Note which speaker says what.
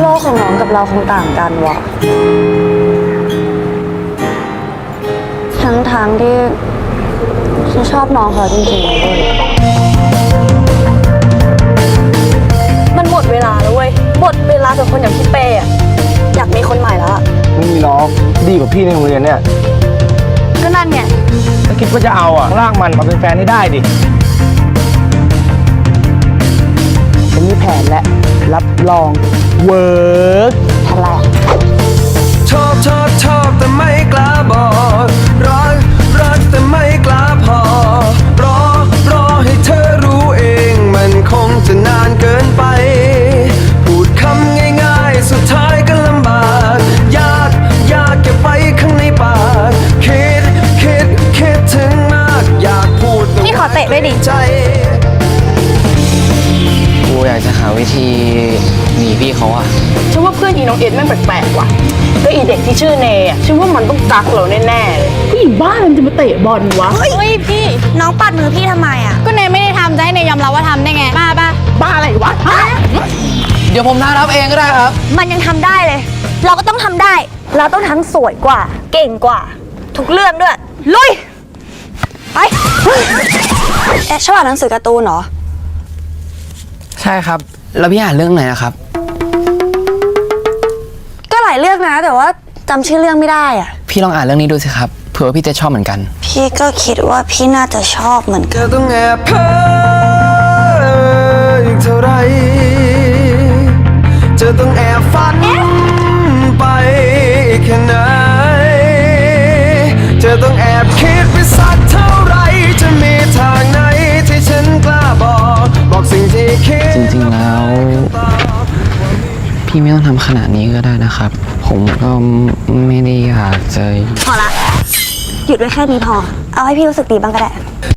Speaker 1: โลกของน้องกับเราคงต่างกันว่ะทั้งทางๆที่ฉันชอบน้องเขาจริงๆเลย
Speaker 2: มันหมดเวลาแล้วเว้ย หมดเวลากับคนอย่างพี่เป้อะอยากมีคนใหม่แล้วอะ
Speaker 3: ไม่มีน้องดีกว่าพี่ในโรงเรียนเนี่ย
Speaker 1: ก็นั่นเนี่ย
Speaker 3: ถ้าคิดว่าจะเอาอะลากมันมาเป็นแฟนให้ได้ดิผมมีแผนและ รับรองเวิร์ก
Speaker 1: อะไรอะ
Speaker 4: ชอบชอบชอบแต่ไม่กล้าบอกรักรักแต่ไม่กล้าพอ รอรอให้เธอรู้เองมันคงจะนานเกินไป พูดคำง่ายๆ สุดท้ายก็ลำบาก ยากยากเก็บไว้ข้างในปากคิดคิดคิดถึงมากอยากพูด
Speaker 2: พี่ขอเตะด้วยดิ
Speaker 4: ใจ
Speaker 5: วิธีหนีพี่เขาอะ
Speaker 2: ฉันว่าเพื่อนอีน้องเอ็ดแม่งแปลกๆว่ะแล้วอีเด็กที่ชื่อเนยอะฉันว่ามันต้องกักเราแน่ๆเลย
Speaker 6: ผู้หญิงบ้ามันจะมาเตะบอลวะ
Speaker 2: เฮ้ยพี่
Speaker 1: น้องปัดมือพี่ทำไมอะ
Speaker 2: ก็เนยไม่ได้ทำจะให้เนยยอมรับว่าทำได้ไง บ้าป่ะ
Speaker 6: บ้าอะไรวะฮะ
Speaker 5: เดี๋ยวผมท้ารับเองก็ได้ครับ
Speaker 1: มันยังทำได้เลย เราก็ต้องทำได้ เราต้องทั้งสวยกว่า เก่งกว่า ทุกเรื่องด้วย ลุย ไป เอ๊ะชอบอ่านหนังสือการ์ตูนเหรอ
Speaker 5: ใช่ครับ แล้วพี่อ่านเรื่องไหนนะครับ
Speaker 1: ก็หลายเรื่องนะ แต่ว่าจำชื่อเรื่องไม่ได้อะ
Speaker 5: พี่ลองอ่านเรื่องนี้ดูสิครับ เผื่อว่าพี่จะชอบเหมือนกัน
Speaker 1: พี่ก็คิดว่าพี่น่าจะชอบเหมือนกัน
Speaker 4: จะต้องแอบเพ้ออีกเท่าไหรจะต้องแอบฝันไปอีกแค่ไหนจะต้องแอบคิดไปสักเท่า
Speaker 5: จริงๆแล้ว พี่ไม่ต้องทำขนาดนี้ก็ได้นะครับ ผมก็ไม่ได้อยากจะ
Speaker 1: พอละ หยุดไว้แค่นี้พอ เอาให้พี่รู้สึกดีบ้างก็ได้